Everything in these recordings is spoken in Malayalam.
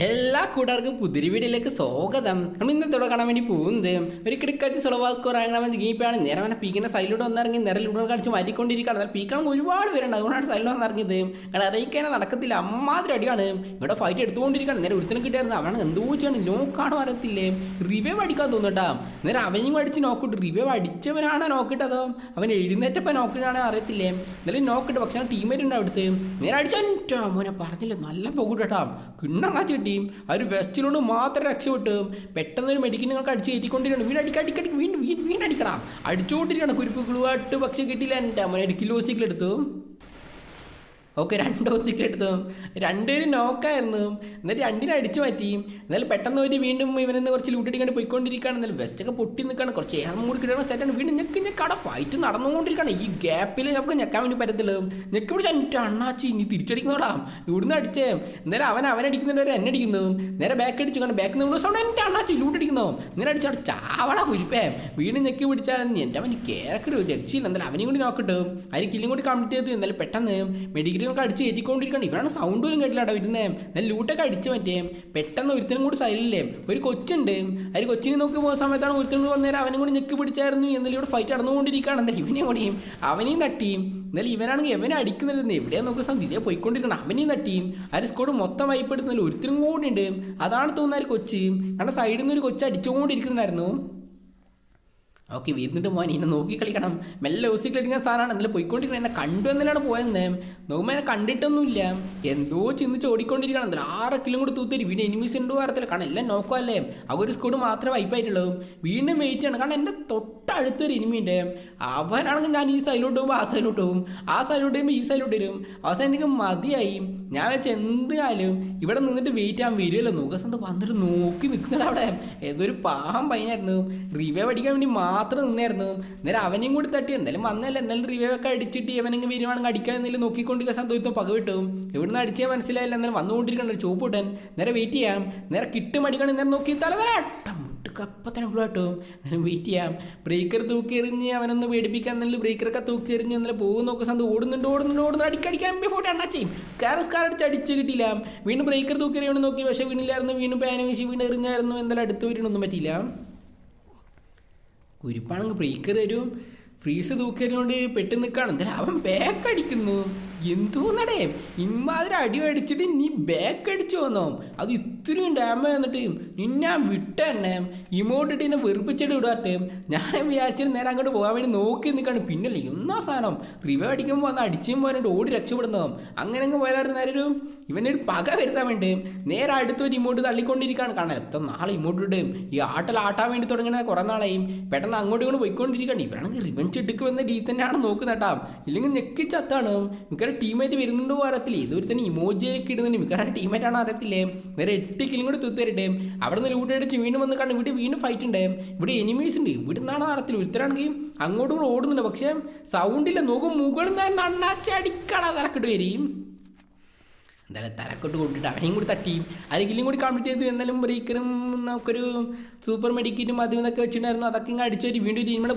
എല്ലാ കൂട്ടുകാർക്കും പുതിരി വീടിലേക്ക് സ്വാഗതം. നമ്മൾ ഇന്നത്തോടെ കാണാൻ വേണ്ടി പോകുന്നത് ഒരു കിടക്കാച്ച് സുളവാ സ്കോർ വേണ്ടി ഗീപ്പാണ്. നേരെ അവനെ പീക്കിന്റെ സൈഡിലൂടെ വന്നിറങ്ങി നേരെ ലൂടെ കളിച്ച് മാറ്റിക്കൊണ്ടിരിക്കുകയാണ് എന്നാൽ പീക്കണം ഒരുപാട് പേരുണ്ട്. അതുകൊണ്ടാണ് സൈഡിൽ വന്നിറങ്ങിയത്. കാരണം അറിയിക്കാൻ നടക്കത്തില്ല. അമ്മാതിരി അടിയാണ്. ഇവിടെ ഫൈറ്റ് എടുത്തുകൊണ്ടിരിക്കുകയാണ്. നേരെ ഒരുത്തിനും കിട്ടിയായിരുന്നു. അവനാണ് എന്തോ ചെയ്യാണ്? നോക്കാണോ അറിയത്തില്ലേ? റിവൈവ് അടിക്കാൻ തോന്നുട്ടാ നേരെ അവനെയും അടിച്ച് നോക്കിട്ട് റിവേവ് അടിച്ചവനാണ് നോക്കിട്ടതോ അവൻ എഴുന്നേറ്റപ്പോൾ നോക്കിട്ടാണ് അറിയത്തില്ലേ? എന്നാലും നോക്കിട്ട് പക്ഷേ ടീമേറ്റ് ഉണ്ട് അവിടുത്തെ. നേരെ അടിച്ചോ. മോനെ പറഞ്ഞില്ല? നല്ല പോകൂട്ടാ കിണ്ണം കിട്ടി ആ ഒരു വെസ്റ്റിലോണ്ട് മാത്രം രക്ഷപ്പെട്ടും. പെട്ടെന്ന് ഒരു മെഡിക്കൽ നിങ്ങൾക്ക് അടിച്ച് കയറ്റിക്കൊണ്ടിരിക്കണം വീട് അടിക്കുക അടിക്കടിക്ക് വീണ്ടും വീണ്ടും വീണ്ടും അടിക്കണം. അടിച്ചുകൊണ്ടിരിക്കണം കുരുപ്പ് ക്ലൂവായിട്ട് പക്ഷേ കിട്ടിയില്ല. എന്റെ മോനെ ഒരു കിലോ എടുത്തു. ഓക്കെ രണ്ട് ഹോസിക്കൽ എടുത്തു രണ്ടുപേരും നോക്കായിരുന്നു എന്നിട്ട് രണ്ടിനെ അടിച്ചു മാറ്റി എന്നാലും പെട്ടെന്ന് ഒരു വീണ്ടും ഇവനെന്ന് കുറച്ച് ലൂട്ടടിക്കാണ്ട് പോയിക്കൊണ്ടിരിക്കുകയാണ്. എന്നാലും വെസ്റ്റൊക്കെ പൊട്ടി നിൽക്കുകയാണ്. കുറച്ച് എയർ കൂടി കിട്ടണം സെറ്റാണ് വീണ്ടും ഞെക്ക് കട ഫൈറ്റ് നടന്നുകൊണ്ടിരിക്കുകയാണ്. ഈ ഗ്യാപ്പിൽ നമുക്ക് ഞെക്കാൻ വേണ്ടി പറ്റത്തില്ല. ഞെക്ക് പിടിച്ച എന്റെ അണ്ണാച്ചി ഇനി തിരിച്ചടിക്കുന്നോടാ. ഇവിടുന്ന് അടിച്ചേ. എന്നാലും അവൻ അവനടിക്കുന്നുണ്ട് എന്നെ അടിക്കുന്നു. നേരെ ബാക്ക് അടിച്ചു. കാരണം ബാക്ക് നിന്ന് സൗണ്ട് എന്റെ അണ്ണാച്ചി ലൂട്ടടിക്കുന്നു നേരെ അടിച്ചവിടെ ചാവള കുരിപ്പേ. വീണ്ടും ഞെക്കി പിടിച്ചാൽ എന്റെ അവന് കേരക്കിടും രക്ഷയില്ല. എന്നാലും അവനെയും കൂടി നോക്കട്ടെ. അതിന് കില്ലും കൂടി കംപ്ലീറ്റ് ചെയ്തു. എന്നാലും പെട്ടെന്ന് മെഡിക്കലൊക്കെ അടിച്ച് കയറ്റിക്കൊണ്ടിരിക്കണം ഇവരാണ് സൗണ്ട് പോലും കേട്ടില്ലാട്ടോ വരുന്നേ നല്ല ലൂട്ടൊക്കെ അടിച്ച് മറ്റേ. പെട്ടെന്ന് ഒരുത്തനും കൂടി സൈലില്ലേ ഒരു കൊച്ചുണ്ട്. അതിൽ കൊച്ചിനെ നോക്കി പോകുന്ന സമയത്താണ് ഒരുത്തനും കൂടി വന്നേരം അവനും കൂടി ഞെക്ക് പിടിച്ചായിരുന്നു. എന്നാലും ഇവിടെ ഫൈറ്റ് നടന്നുകൊണ്ടിരിക്കുകയാണ്. എന്താ ഇവനെയും കൂടിയും അവനെയും തട്ടിയും. എന്നാലും ഇവനാണെങ്കിൽ എവനെ അടിക്കുന്നില്ലെന്ന്. എവിടെയാ നോക്കുക സന്ധിയെ പോയിക്കൊണ്ടിരിക്കണം. അവനെയും തട്ടിയും. ആ ഒരു സ്കോഡ് മൊത്തം വൈപ്പെടുന്നില്ല ഒരുത്തരും കൂടി ഉണ്ട്. അതാണ് തോന്നുന്ന ഒരു കൊച്ച്. കാരണം സൈഡിൽ നിന്ന് ഒരു കൊച്ച് അടിച്ചുകൊണ്ടിരിക്കുന്നുണ്ടായിരുന്നു. ഓക്കെ വീന്നിട്ട് മോൻ എന്നെ നോക്കി കളിക്കണം. മെല്ലെ ഓസിക്ക് കളിക്കുന്ന സാധനമാണ്. എന്നാലും പോയിക്കൊണ്ടിരിക്കണം എന്നെ കണ്ടു എന്നല്ലാണ് പോയത് നോക്കുമ്പോൾ എന്നെ കണ്ടിട്ടൊന്നുമില്ല. എന്തോ ചിന്തിച്ച് ഓടിക്കൊണ്ടിരിക്കണം എന്തായാലും ആറ് കിലോ കൂടി തൂത്തരി. വീണ്ടും എനിമീസ് ഉണ്ടോ അറിയത്തില്ല കാരണം എല്ലാം നോക്കുമല്ലേ ആ ഒരു സ്കോഡ് മാത്രമേ വൈപ്പായിട്ടുള്ളൂ വീണ്ടും വെയിറ്റ് ചെയ്യണം. കാരണം എന്റെ തൊട്ടടുത്തൊരു എനിമിയുണ്ട് അവനാണെങ്കിൽ ഞാൻ ഈ സൈഡിലോട്ട് പോകുമ്പോൾ ആ സൈഡിലോട്ട് പോകും. ആ സൈഡിലോട്ട് പോകുമ്പോൾ ഈ സൈഡിലോട്ട് വരും. അവസാനം എനിക്ക് മതിയായി. ഞാൻ വെച്ച എന്തായാലും ഇവിടെ നിന്നിട്ട് വെയിറ്റ് ചെയ്യാൻ വരുമല്ലോ നോക്കുക വന്നിട്ട് നോക്കി നിൽക്കുന്നുണ്ട് അവിടെ. ഏതൊരു പാഹം പയ്യനായിരുന്നു. റിവൈവ് അടിക്കാൻ വേണ്ടി മാത്രം നിന്നായിരുന്നു. നേരെ അവനെയും കൂടി തട്ടി. എന്തായാലും വന്നല്ല എന്നാലും റിവൈവ് ഒക്കെ അടിച്ചിട്ട് ഇവനെങ്കിൽ വരുവാണെങ്കിൽ അടിക്കാൻ എന്തെങ്കിലും കസാൻ സന്തോഷം പക വിട്ടും. ഇവിടുന്ന് അടിച്ചാൽ മനസ്സിലായില്ല. എന്നാലും വന്നുകൊണ്ടിരിക്കണം ചോപ്പ് ഇട്ടാൻ നേരെ വെയിറ്റ് ചെയ്യാം. നേരെ കിട്ടും അടിക്കണം നേരെ നോക്കി തലതരാട്ടം കപ്പത്തന്നെ ഫുള്ളാട്ടും എന്നാലും വെയിറ്റ് ചെയ്യാം ബ്രേക്കർ തൂക്കി എറിഞ്ഞ് അവനൊന്ന് പേടിപ്പിക്കാൻ നല്ല ബ്രേക്കറൊക്കെ തൂക്കി എറിഞ്ഞ് നല്ല പോകുന്ന നോക്കുക സന്ത് ഓടുന്നുണ്ട് ഓടുന്നുണ്ട് ഓടുന്നു അടിക്കടിക്കാൻ ഫോട്ടോ എണ്ണ ചെയ്യും സ്കാർ സ്കാർ അടിച്ച് അടിച്ച് കിട്ടിയില്ല വീണ്ടും ബ്രേക്കർ തൂക്കി എറിയണം നോക്കി പക്ഷേ വീണില്ലായിരുന്നു വീണ്ടും പാന വീശി വീണ് എറിഞ്ഞായിരുന്നു എന്തായാലും അടുത്ത് വീടിനൊന്നും പറ്റിയില്ല കുരിപ്പാണെങ്കിൽ ബ്രേക്കർ തരും ഫ്രീസ് തൂക്കിയതുകൊണ്ട് പെട്ട് നിൽക്കുകയാണ് എന്തായാലും അവൻ ബാക്ക് അടിക്കുന്നു എന്തോന്നടേ? ഇമ്മാതിരി അടി അടിച്ചിട്ട് നീ ബാക്ക് അടിച്ചു വന്നോ? അത് ഇത്രയും ഡാമേജ് വന്നിട്ട് നിന്നെ വിട്ട ഇമോട്ട് ഇമോട്ടിട്ട് എന്നെ വെറുപ്പിച്ചിട്ട് വിടാട്ടെ ഞാൻ വിചാരിച്ചിട്ട് നേരെ അങ്ങോട്ട് പോകാൻ വേണ്ടി നോക്കി നിൽക്കാണ് പിന്നല്ലേ എന്നാ സാധനം? റിവൈവ് അടിക്കുമ്പോൾ വന്ന് അടിച്ചും പോകാനായിട്ട് ഓടി രക്ഷപ്പെടുന്നോ? അങ്ങനെ അങ്ങ് പോയാലും നേരെ ഇവനൊരു പക വരുത്താൻ വേണ്ടി. നേരെ അടുത്തൊരു ഇമോട്ട് തള്ളിക്കൊണ്ടിരിക്കുകയാണ് കാരണം എത്ര നാളെ ഇമോട്ട് ഇടും? ഈ ആട്ടൽ ആട്ടാൻ വേണ്ടി തുടങ്ങുന്ന കുറേ നാളെയും. പെട്ടെന്ന് അങ്ങോട്ടും ഇങ്ങോട്ട് പോയിക്കൊണ്ടിരിക്കുകയാണ് ഇവരാണെങ്കിൽ റിവഞ്ച് എടുക്കുമെന്ന രീതി തന്നെയാണ് നോക്കുന്നേട്ടാ ഇല്ലെങ്കിൽ ഞെക്കിച്ചത്താണ്? ടീമായിട്ട് വരുന്നുണ്ടോ വാരത്തിൽ. ഇതൊരു തന്നെ ഇമോജിയൊക്കെ ഇടുന്നുണ്ട്. മിക്കവാറും ടീമായിട്ടാണ് അറിയത്തില്ലേ? നേരെ എട്ട് കിലും കൂടി തൂത്തരട്ടെ അവിടെ നിന്ന് ലൂട്ട് അടിച്ച് വീണ്ടും വന്ന് കാണും ഇവിടെ വീണ്ടും ഫൈറ്റ് ഉണ്ട്. ഇവിടെ എനിമീസ് ഉണ്ട്. ഇവിടെ നിന്നാണ് അറിയത്തില്ല? ഒരുത്തരാണെങ്കിൽ അങ്ങോട്ടും ഓടുന്നുണ്ട്. പക്ഷേ സൗണ്ടില്ല നോക്കും മുകളിൽ നിന്ന് നണ്ണാച്ചി അടിക്കണ തലക്കിട്ട് വരും എന്തായാലും തലക്കൊട്ട് കൊണ്ടിട്ട് അവനെയും കൂടി തട്ടി. ആരെങ്കിലും കൂടി കംപ്ലീറ്റ് ചെയ്തു എന്നാലും ബ്രേക്കറും നമുക്കൊരു സൂപ്പർ മെഡിക്കറ്റും അതും ഇതൊക്കെ വെച്ചിട്ടുണ്ടായിരുന്നു. അതൊക്കെ ഇങ്ങനെ അടിച്ചൊരു വീണ്ടും ഒരു ടീമിനെ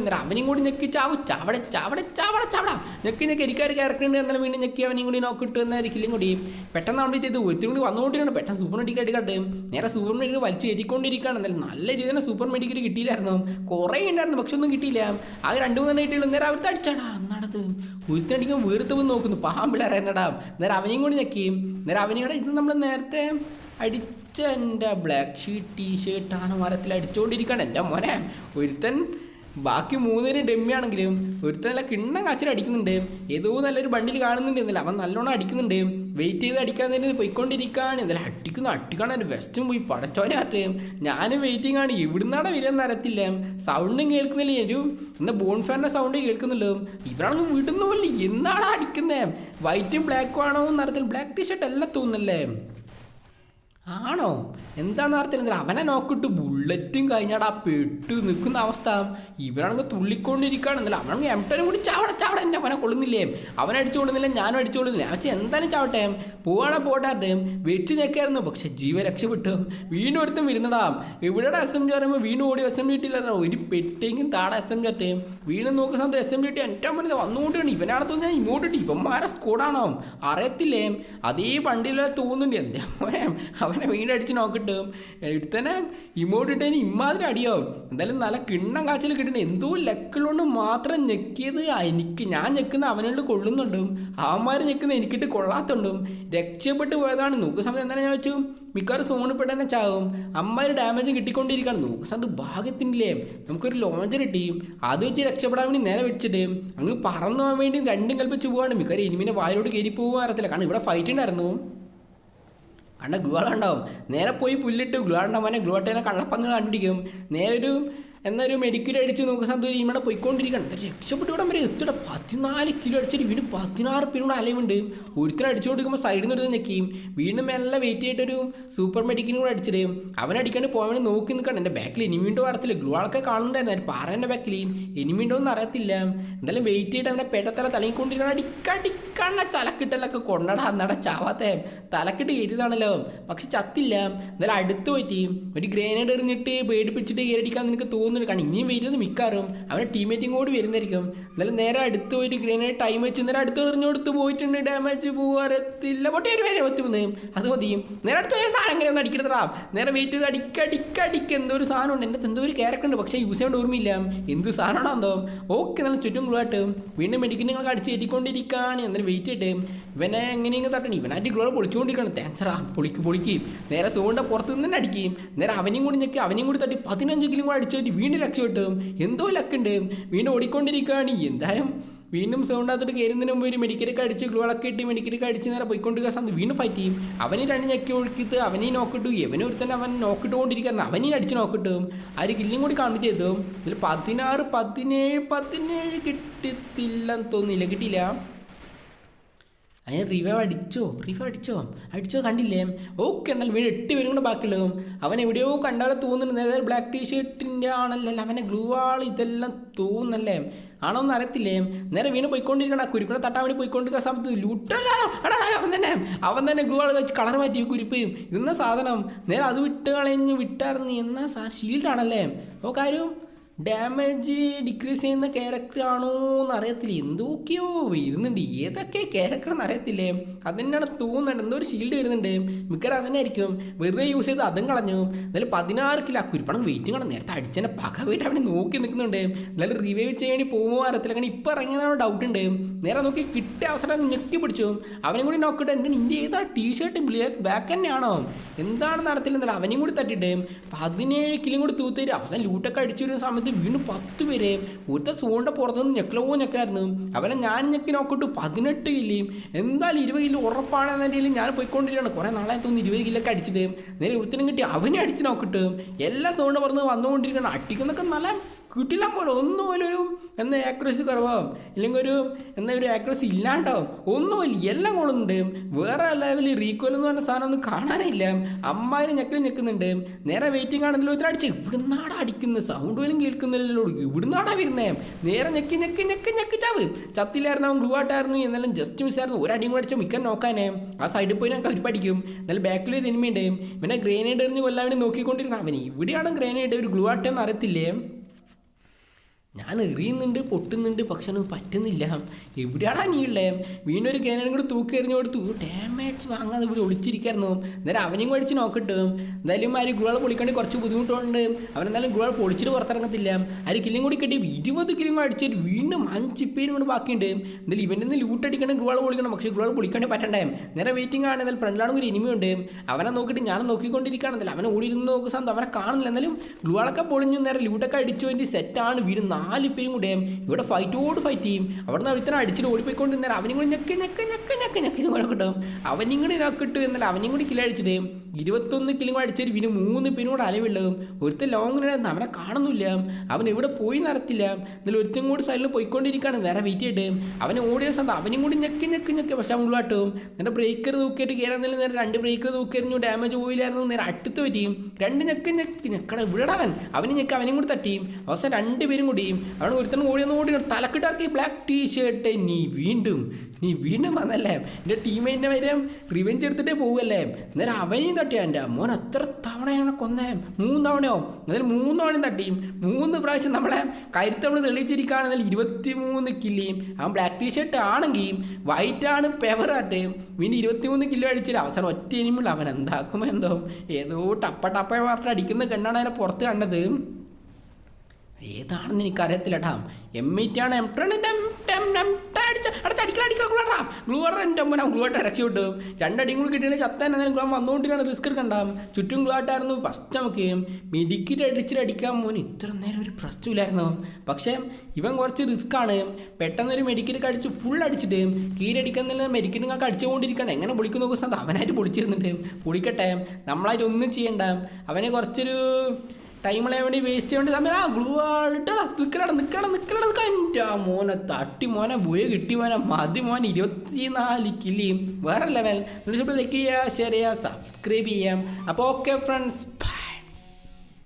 എന്നാലും അവനെയും കൂടി ഞെക്കി ചാവു. ചാവട ചാവട ചാവട ചാവട. ഞെക്കി ഞെക്കി എനിക്കാർ കയറക്കുന്നുണ്ട് എന്നാലും വീണ്ടും ഞെക്കി അവനെയും കൂടി നോക്കിട്ട് എന്നാൽ ഒരിക്കലും കൂടി. പെട്ടെന്ന് കംപ്ലീറ്റ് ചെയ്ത് ഒത്തിരി കൂടി വന്നുകൊണ്ടിരിക്കണം പെട്ടെന്ന് സൂപ്പർ മെഡിക്കൽ അടിക്കട്ടെ നേരെ സൂപ്പർ മെഡിക്കൽ വലിച്ച് എരിക്കൊണ്ടിരിക്കുകയാണ്. എന്നാലും നല്ല രീതിയിൽ സൂപ്പർ മെഡിക്കൽ കിട്ടിയില്ലായിരുന്നു. കുറേ ഉണ്ടായിരുന്നു പക്ഷെ ഒന്നും കിട്ടിയില്ല. ആ രണ്ട് മൂന്നെണ്ണം കിട്ടിയുള്ളൂ. നേരെ അവിടുത്തെ അടിച്ചാടാ എന്നാണത്? ഒരുത്തടിക്കാൻ വീർത്ത് പോയി നോക്കുന്നു പാമ്പിളറിയുന്നടാ നേരെ അവനെയും കൂടി ഞെക്കിയും. നേരെ അവനെയുടെ ഇത് നമ്മൾ നേരത്തെ അടിച്ച എന്റെ ബ്ലാക്ക് ഷീറ്റ് ടീ ഷർട്ടാണ് മരത്തിൽ അടിച്ചുകൊണ്ടിരിക്കുകയാണ് എന്റെ മോനെ ഒരുത്തൻ ബാക്കി മൂന്നുപേരും ഡെമ്മിയാണെങ്കിലും ഒരുത്തൻ നല്ല കിണ്ണം കാച്ചിൽ അടിക്കുന്നുണ്ട് ഏതോ നല്ലൊരു ബണ്ടിൽ കാണുന്നുണ്ട് എന്നല്ല അവൻ നല്ലോണം അടിക്കുന്നുണ്ട്. വെയിറ്റ് ചെയ്ത് അടിക്കാൻ തന്നെ പോയിക്കൊണ്ടിരിക്കുകയാണ് എന്തായാലും അടിക്കുന്നു അടിക്കണം എന്റെ വെസ്റ്റും പോയി. പടച്ചോനെ അറിയാം. ഞാനും വെയിറ്റിംഗ് ആണ്. ഇവിടുന്നാണ് വരുമെന്ന് അറിയത്തില്ല സൗണ്ടും കേൾക്കുന്നില്ല. ഒരു എന്താ ബോൺ ഫാനിന്റെ സൗണ്ട് കേൾക്കുന്നുള്ളൂ ഇവരാണെങ്കിൽ വിടുന്ന പോലെ എന്നാണ് അടിക്കുന്നത് വൈറ്റും ബ്ലാക്കും ആണോ എന്നറിയത്തില്ല ബ്ലാക്ക് ടീഷർട്ട് എല്ലാം തോന്നുന്നല്ലേ? ആണോ? എന്താണ് അറിയത്തില്ല അവനെ നോക്കിട്ട് ബുള്ളറ്റും കഴിഞ്ഞാടാ പെട്ട് നിൽക്കുന്ന അവസ്ഥ. ഇവനാണെങ്കിൽ തുള്ളിക്കൊണ്ടിരിക്കുകയാണ്. എന്നല്ല അവനാണെങ്കിൽ എംടനും കൂടി ചാവട ചാവട എന്റെ അവനെ കൊള്ളുന്നില്ലേ? അവൻ അടിച്ചു കൊള്ളുന്നില്ല ഞാനും അടിച്ചു കൊള്ളുന്നില്ല. പക്ഷെ എന്തായാലും ചാവട്ടെ. പോവാണെ പോട്ടെ വെച്ച് ഞെക്കായിരുന്നു. പക്ഷെ ജീവൻ രക്ഷപ്പെട്ടു. വീണ്ടും ഒരുത്തും വരുന്നടാ. ഇവിടെ എസ് എം ജി പറയുമ്പോൾ വീണ്ടും ഓടി എസ് എം ജി കിട്ടില്ല ഒരു പെട്ടെങ്കിൽ താടെ എസ് എം ജി അറ്റേ വീണ്ടും നോക്കുന്ന സമയത്ത് എസ് എം ജി കിട്ടി എന്റെ മുന്നിൽ വന്നുകൊണ്ടിരുന്നു ഇവനാണ് തോന്നുന്നത് ഇങ്ങോട്ട് ഇട്ട്. ഇവന്മാരെ സ്കൂടാണോ അറിയത്തില്ലേ? അതേ വണ്ടിയിലെ തോന്നുന്നുണ്ട് എന്റെ അവൻ അവനെ വീണ്ടും അടിച്ച് നോക്കിട്ടും എടുത്തന്നെ ഇമോട്ട് ഇട്ടതിന് ഇമ്മാതിരി അടിയാവും. എന്തായാലും നല്ല കിണ്ണം കാച്ചിൽ കിട്ടണ. എന്തോ ലക്കുള്ളതുകൊണ്ട് മാത്രം ഞെക്കിയത് എനിക്ക്. ഞാൻ ഞെക്കുന്ന അവനോട് കൊള്ളുന്നുണ്ടും. അവന്മാർ ഞെക്കുന്ന എനിക്കിട്ട് കൊള്ളാത്തുണ്ടും. രക്ഷപ്പെട്ട് പോയതാണ്. നോക്കുന്ന സമയത്ത് എന്തായാലും ഞാൻ വെച്ചു. മിക്കവാറും സോണിപ്പെട്ട് തന്നെ ചാവും. അമ്മമാര് ഡാമേജും കിട്ടിക്കൊണ്ടിരിക്കുകയാണ്. നോക്കുന്ന സമയത്ത് ഭാഗ്യത്തിനില്ലേ? നമുക്കൊരു ലോഞ്ചർ കിട്ടിയും അത് വെച്ച് രക്ഷപ്പെടാൻ വേണ്ടി നേരെ വെച്ചിട്ട് അങ്ങ് പറന്നു പോകാൻ വേണ്ടി രണ്ടും കൽപ്പിച്ച് പോവാണ്. മിക്കവാറും എനിമിനെ വായിലോട്ട് കയറി പോകാൻ അറിയത്തില്ല. കാരണം ഇവിടെ ഫൈറ്റ് ഉണ്ടായിരുന്നു കണ്ട ഗ്ലുവാളുണ്ടാവും നേരെ പോയി പുല്ലിട്ട് ഗ്ലുവാളുണ്ടാവാനെ ഗ്ലുവാട്ടേനെ കള്ളപ്പങ്ങൾ കണ്ടിരിക്കും നേരെ ഒരു എന്നൊരു മെഡിക്കൽ അടിച്ച് നോക്കുന്ന സമയത്ത് ഇവിടെ പോയിക്കൊണ്ടിരിക്കണം. രക്ഷപ്പെട്ട് ഇവിടെ വരെ എത്തിയുടെ. പതിനാല് കിലോ അടിച്ചിട്ട് വീണ്ടും പതിനാറ് പേരുടെ അലവുണ്ട് ഒരുത്തിന് അടിച്ചു കൊടുക്കുമ്പോൾ സൈഡിൽ നിന്ന് ഒരു നിൽക്കുകയും വീണ്ടും മെല്ലെ വെയിറ്റ് ചെയ്തിട്ടൊരു സൂപ്പർ മെഡിക്കിനും കൂടെ അടിച്ചിട്ട് അവൻ അടിക്കാണ്ട് വേണ്ടി നോക്കി നിൽക്കണം. എന്റെ ബാക്കിൽ എനിമിണ്ടോ അറിയത്തില്ല ഗ്ലൂ ആളൊക്കെ കാണുന്നുണ്ടായിരുന്നു. പാറേന്റെ ബാക്കിൽ എനിമിണ്ടോ ഒന്നും അറിയത്തില്ല. എന്തായാലും വെയിറ്റ് ചെയ്തിട്ട് അവനെ പെടത്തല തലങ്ങിക്കൊണ്ടിരിക്കണം അടിക്കടിക്കണ്ണ തലക്കിട്ടലൊക്കെ കൊണ്ടടാ എന്നടാ ചാവാത്തേ. തലക്കിട്ട് കയറിയതാണല്ലോ പക്ഷെ ചത്തില്ല. എന്നാലും അടുത്ത് പറ്റി ഒരു ഗ്രേനേഡ് എറിഞ്ഞിട്ട് പേടിപ്പിച്ചിട്ട് കയറിക്കാൻ നിനക്ക് തോന്നുന്നു കാരണം ഇനിയും വരുന്നത് മിക്കാറും. അവനെ ടീമേറ്റും കൂടി വരുന്നതായിരിക്കും. എന്നാലും നേരെ അടുത്ത് പോയിട്ട് ഗ്രേനേഡ് ടൈം വെച്ച് നേരെ അടുത്ത് എറിഞ്ഞു കൊടുത്ത് പോയിട്ടുണ്ട്. ഡാമേജ് പോകാറത്തില്ല പൊട്ടി ഒരു പേരെ പറ്റി വന്ന്. അത് മതി. നേരെ അടുത്ത് വരണ്ട അങ്ങനെ ഒന്നും അടിക്കരുതടാ. നേരെ വെയിറ്റ് ചെയ്ത് അടിക്കടിക്കടിക്ക് എന്തോ ഒരു സാധനം ഉണ്ട് എന്റെ എന്തോ ഒരു ക്യാരക്ടർ ഉണ്ട്. പക്ഷേ യൂസ് ചെയ്യേണ്ട ഓർമ്മയില്ല. എന്ത് സാധനമാണോ എന്തോ ഓക്കെ നല്ല ചുറ്റും കൂടുതലായിട്ട് വീണ്ടും മെഡിക്കൽ നിങ്ങൾ അടിച്ച് എത്തിക്കൊണ്ടിരിക്കുകയാണ് എന്നാലും വെയിറ്റ് ചെയ്തിട്ട് ഇവനെ എങ്ങനെയെങ്കിലും തട്ടണം. ഇവനായിട്ട് ഗ്ലോൾ പൊളിച്ചുകൊണ്ടിരിക്കണം താങ്ക്സറാ പൊളിക്ക് പൊളിക്കുകയും നേരെ സോണിന്റെ പുറത്ത് നിന്ന് തന്നെ അടിക്കുകയും നേരെ അവനെയും കൂടി ഞെക്കി അവനെയും കൂടി തട്ടി പതിനഞ്ച് കിലും കൂടി അടിച്ചിട്ട് വീണ്ടും രക്ഷപ്പെട്ടും എന്തോ ലക്കുണ്ട്. വീണ്ടും ഓടിക്കൊണ്ടിരിക്കുകയാണ്. എന്തായാലും വീണ്ടും സൗണ്ടാത്തിട്ട് കയറുന്നതിന് മുമ്പ് ഒരു മെഡിക്കലൊക്കെ അടിച്ച് ഗ്ലോളൊക്കെ ഇട്ട് മെഡിക്കലൊക്കെ അടിച്ച് നേരെ പോയിക്കൊണ്ടിരിക്കുക സമയത്ത് വീണ്ടും ഫൈറ്റ് ചെയ്യും. അവനെ രണ്ട് ഞെക്കി ഒഴുക്കിത്ത് അവനെ നോക്കിട്ടു ഇവനെ തന്നെ അവൻ നോക്കിട്ടുകൊണ്ടിരിക്കുന്നത് അവനെ അടിച്ച് നോക്കിട്ടും ആ ഒരു കില്ലും കൂടി കണ്ടിട്ട് ചെയ്തു. ഇതിൽ പതിനാറ് പതിനേഴ് പതിനേഴ് കിട്ടത്തില്ലെന്ന് തോന്നിയില്ല കിട്ടിയില്ല. അതിന് റിവൈവ് അടിച്ചോ റിവൈവ് അടിച്ചോ? അടിച്ചോ കണ്ടില്ലേ? ഓക്കെ എന്നാൽ വീട് എട്ട് പേരും കൂടെ ബാക്കിയുള്ളതും. അവൻ എവിടെയോ കണ്ടാലെ തോന്നുന്നുണ്ട്. അതായത് ബ്ലാക്ക് ടീ ഷർട്ടിന്റെ ആണല്ലോ അവനെ ഗ്ലൂ ആൾ ഇതെല്ലാം തോന്നുന്നല്ലേ? ആണോ എന്ന് അറിയത്തില്ലേ? നേരെ വീണ് പോയിക്കൊണ്ടിരിക്കണം ആ കുരുക്കുടെ തട്ടാൻ വേണ്ടി പോയിക്കൊണ്ടിരിക്കുന്ന സമയത്ത് ലൂട്ടടാ അവൻ തന്നെ. അവൻ തന്നെ ഗ്ലൂ ആൾ കഴിച്ച് കളർ മാറ്റി കുരിപ്പ് ഇതെന്ന സാധനം? നേരെ അത് വിട്ട് കളഞ്ഞ് വിട്ടായിരുന്നു. എന്നാ സാർ ഷീൽഡാണല്ലേ ഓ കാര്യം ഡാമേജ് ഡിക്രീസ് ചെയ്യുന്ന ക്യാരക്ടർ ആണോ എന്ന് അറിയത്തില്ല. എന്തൊക്കെയോ വരുന്നുണ്ട്. ഏതൊക്കെ ക്യാരക്ടർ എന്ന് അറിയത്തില്ലേ? തന്നെയാണ് തോന്നുന്നുണ്ട് എന്തോ ഒരു ഷീൽഡ് വരുന്നുണ്ട്. മിക്കവാറും അതന്നെ ആയിരിക്കും വെറുതെ യൂസ് ചെയ്ത് അതും കളഞ്ഞു. എന്നാലും പതിനാറ് കിലോ കുരിപ്പണം വെയിറ്റും കളഞ്ഞു നേരത്തെ പക വീട്ട് അവിടെ നോക്കി നിൽക്കുന്നുണ്ട്. എന്നാലും റിവൈവ് ചെയ്യാൻ പോകുമോ അറിയത്തില്ല. അങ്ങനെ ഇപ്പം ഇറങ്ങിയതാണ് ഡൗട്ട് ഉണ്ട്. നേരെ നോക്കി കിട്ടിയ അവസരം ഞെക്കി പിടിച്ചു അവനും കൂടി നോക്കിയിട്ട് എന്റെ നിന്റെ ഏതാ ടീഷർട്ട് ബ്ലാക്ക് ബാക്ക് തന്നെയാണോ? എന്താണെന്ന് അറിയത്തില്ല. അവനെയും കൂടി തട്ടിയിട്ട് പതിനേഴ് കിലും കൂടി തൂത്തേര് അവസാനം ലൂട്ടൊക്കെ അടിച്ചു വരുന്ന സമയത്ത് വീണ്ടും പത്ത് പേരെ. ഒരുത്ത സൂണിന്റെ പുറത്തുനിന്ന് ഞെക്കലോ ഞെക്കായിരുന്നു അവനെ ഞാൻ ഞെക്കി നോക്കിട്ടു പതിനെട്ട് കില്ലിയും എന്തായാലും ഇരുപത് കിലോ ഉറപ്പാണെന്ന രീതിയിൽ ഞാൻ പോയിക്കൊണ്ടിരിക്കുകയാണ്. കുറേ നാളെ തോന്നുന്നു ഇരുപത് കില്ലൊക്കെ അടിച്ചിട്ട്. നേരെ ഒരുത്തിനും കിട്ടി അവനെ അടിച്ച് നോക്കിട്ട് എല്ലാ സൗണ്ട് പുറത്ത് വന്നുകൊണ്ടിരിക്കണം അടിക്കുന്നൊക്കെ നല്ല കിട്ടില്ല പോലെ ഒന്നുമില്ല ഒരു എന്താ ആക്യുറസി കുറവാകും ഇല്ലെങ്കിൽ ഒരു എന്താ ഒരു ആക്യുറസി ഇല്ലാണ്ടാവും ഒന്നുമില്ല എല്ലാം കൊള്ളുന്നുണ്ട്. വേറെ ലെവലിൽ റീക്വൽ എന്ന് പറഞ്ഞ സാധനം ഒന്നും കാണാനില്ല. അമ്മായിരം ഞെക്കലും ഞെക്കുന്നുണ്ട്. നേരെ വെയിറ്റിംഗ് ആണെങ്കിലും ഇത്ര അടിച്ച് ഇവിടുന്നാടാ അടിക്കുന്നത് സൗണ്ട് പോലും കേൾക്കുന്നില്ലല്ലോ. ഇവിടുന്നാടാ വരുന്നേ? നേരെ ഞെക്കി ഞെക്കി ഞെക്കി ഞെക്കി ചാവ്. ചത്തില്ലായിരുന്നു അവൻ ഗ്ലൂ എന്നാലും ജസ്റ്റ് മിസ്സായിരുന്നു ഒരു അടിയും കൂടെ അടിച്ചാൽ മിക്കാൻ നോക്കാനേ. ആ സൈഡിൽ പോയി ഞാൻ അവർ പഠിക്കും. എന്നാലും ബാക്കിൽ ഒരു എനിമി ഉണ്ട്. പിന്നെ ഗ്രേനേഡ് എറിഞ്ഞ് കൊല്ലാൻ വേണ്ടി നോക്കിക്കൊണ്ടിരുന്ന അവന് ഇവിടെയാണ് ഗ്രേനേഡ് ഒരു ഗ്ലൂ ആട്ടെന്ന് അറിയത്തില്ലേ? ഞാൻ എറിയുന്നുണ്ട് പൊട്ടുന്നുണ്ട് പക്ഷെ ഒന്നും പറ്റുന്നില്ല. എവിടെയാടാ നീ ഉള്ളേ? വീണ്ടും ഒരു ഗ്രനേഡും കൂടി തൂക്കി എറിഞ്ഞു കൊടുത്തു. ഡാമേജ് വാങ്ങാതെ ഇവിടെ ഒളിച്ചിരിക്കായിരുന്നു എന്നാലും അവനെയും കഴിച്ച് നോക്കട്ടെ. എന്തായാലും ആര് ഒരു ഗുള പൊളിക്കേണ്ടി കുറച്ച് ബുദ്ധിമുട്ടുണ്ട്. അവൻ എന്തായാലും ഗുള പൊളിച്ചിട്ട് പുറത്തിറങ്ങത്തില്ല. ആര് കില്ലും കൂടി കിട്ടി. ഇരുപത് കിലും അടിച്ചിട്ട് വീണ്ടും അഞ്ച് പേരും കൂടി ബാക്കിയുണ്ട്. എന്തായാലും ഇവന്റെ നിന്ന് ലൂട്ട് അടിക്കണം പൊളിക്കണം. പക്ഷേ ഗുള പൊളിക്കാണ്ട് പറ്റണ്ടേ? നേരെ വെയിറ്റിംഗ് ആണ്. എന്നാലും ഫ്രണ്ടിലാണെങ്കിൽ ഒരു ഇനിമയുണ്ട് അവനെ നോക്കിയിട്ട് ഞാൻ നോക്കിക്കൊണ്ടിരിക്കുകയാണെന്നല്ല അവനെ ഓടി ഇരുന്ന് നോക്കുന്ന അവനെ കാണുന്നില്ല. എന്നാലും ഗ്ലുവാളൊക്കെ പൊളിഞ്ഞു. നേരെ ലൂട്ടൊക്കെ അടിച്ചു. വേണ്ടി സെറ്റാണ് വീട് നാല് പേരും കൂടെ ഇവിടെ ഫൈറ്റോട് ഫൈറ്റ് ചെയ്യും അവിടെ നിന്ന് ഒരുത്തനെ അടിച്ചിട്ട് ഓടിപ്പോയിക്കൊണ്ട് നേരം അവനും കൂടി ഞെക്ക് ഞെക്ക് ഞെക്ക് ഞെക്ക് ഞെക്കിനും കൂടെ കിട്ടും അവനും കൂടി നോക്കിട്ടു എന്നാൽ അവനും കൂടി കിലടിച്ചിട്ട് ഇരുപത്തൊന്ന് കിലോ അടിച്ചൊരു പിന്നെ മൂന്ന് പിന്നോട് അലവുള്ളതും ഒരുത്തൻ ലോങ്ങിനായിരുന്നു അവനെ കാണുന്നില്ല. അവൻ എവിടെ പോയി നടത്തില്ല എന്നാലും ഒരുത്തും കൂടി സൈഡിൽ പോയിക്കൊണ്ടിരിക്കുകയാണ്. വേറെ വെയിറ്റ് ചെയ്തിട്ട്. അവനെ ഓടിയ സ്ഥലത്ത് അവനും കൂടി ഞെക്കി ഞെക്കി ഞെക്കി. പക്ഷെ അവൻ ഉള്ളാട്ടും നേരെ ബ്രേക്കർ തൂക്കിയിട്ട് കയറാൻ നേരെ രണ്ട് ബ്രേക്കർ തൂക്കിയിരുന്നു ഡാമേജ് പോയില്ലായിരുന്നു. നേരെ അടുത്ത് പറ്റിയും രണ്ട് ഞെക്കി ഞെക്കി ഞെക്കട ഇവിടെ അവൻ. അവന് ഞെക്കി അവനും കൂടി തട്ടിയും അവസാനം രണ്ടുപേരും കൂടിയും അവൻ ഒരുത്തനും ഓടിയെന്ന് ഓടി തലക്കിട്ടാക്കി ബ്ലാക്ക് ടീ ഷർട്ട് നീ വീണ്ടും നീ വീണ്ടും വന്നല്ലേ? എന്റെ ടീമേറ്റിന്റെ വരെ റിവെഞ്ച് എടുത്തിട്ടേ പോവുകയല്ലേ? നേരെ അവനെയും തട്ടി തട്ടിയ എന്റെ മോൻ എത്ര തവണയാണ് കൊന്നേ? മൂന്ന് തവണയോ അതിൽ മൂന്ന് തവണയും തട്ടിയും. മൂന്ന് പ്രാവശ്യം നമ്മളെ കരുത്തവണ് തെളിയിച്ചിരിക്കുകയാണെങ്കിൽ ഇരുപത്തി മൂന്ന് കില്ലിയും അവൻ ബ്ലാക്ക് ടീഷർട്ട് ആണെങ്കിൽ വൈറ്റ് ആണ് പെവറായിട്ട് പിന്നെ ഇരുപത്തി മൂന്ന് കിലോ അടിച്ചില്ല അവസാനം ഒറ്റ ഇനിമുള്ള അവൻ എന്താക്കുമോ എന്തോ ഏതോ ടപ്പ ടപ്പ പറഞ്ഞിട്ട് അടിക്കുന്ന കണ്ണാണ് അതിനെ പുറത്ത് കണ്ടത്. ഏതാണെന്ന് എനിക്കറിയത്തില്ലടാ. എം എയ്റ്റ് ആണ്. എം ഗ്ലൂ വാട്ടർ എന്റെ അമ്മ കൂടി കിട്ടിയാൽ ചത്താൻ എന്നാലും വന്നുകൊണ്ടിരിക്കുന്ന റിസ്ക് എടുക്കണ്ടാം. ചുറ്റും ഗ്ലൂ ആയിട്ടായിരുന്നു ഫസ്റ്റ് നമുക്ക് മിടിക്കിട്ട് അടിച്ചിട്ട് അടിക്കാൻ മോന് ഇത്ര നേരം ഒരു പ്രശ്നമില്ലായിരുന്നു. പക്ഷേ ഇവൻ കുറച്ച് റിസ്ക് ആണ്. പെട്ടെന്ന് ഒരു മെഡിക്കറ്റ് അടിച്ച് ഫുൾ അടിച്ചിട്ട് കീരടിക്കുന്നില്ല മെഡിക്കറ്റ് നിങ്ങൾക്ക് അടിച്ചുകൊണ്ടിരിക്കണം എങ്ങനെ പൊളിക്കുന്ന ദിവസം അവനായിട്ട് പൊളിച്ചിരുന്നുണ്ട്. പൊളിക്കട്ടെ. നമ്മളായിട്ട് ഒന്നും ചെയ്യണ്ട. അവനെ കുറച്ചൊരു ടൈമിളെ വേണ്ടി വേസ്റ്റ് ചെയ്യേണ്ട സമയം ആ ഗ്ലൂ ആളിട്ടാ നിൽക്കലട നിൽക്കട നിൽക്കലട എന്റെ മോനെ തട്ടി മോനെ ബുയ കിട്ടി മോനെ മതി മോനെ ഇരുപത്തിനാല് കില്ലിയും വേറെ ലെവൽ ലൈക്ക് ചെയ്യുക ഷെയർ ചെയ്യുക സബ്സ്ക്രൈബ് ചെയ്യാം അപ്പോൾ ഓക്കെ ഫ്രണ്ട്സ്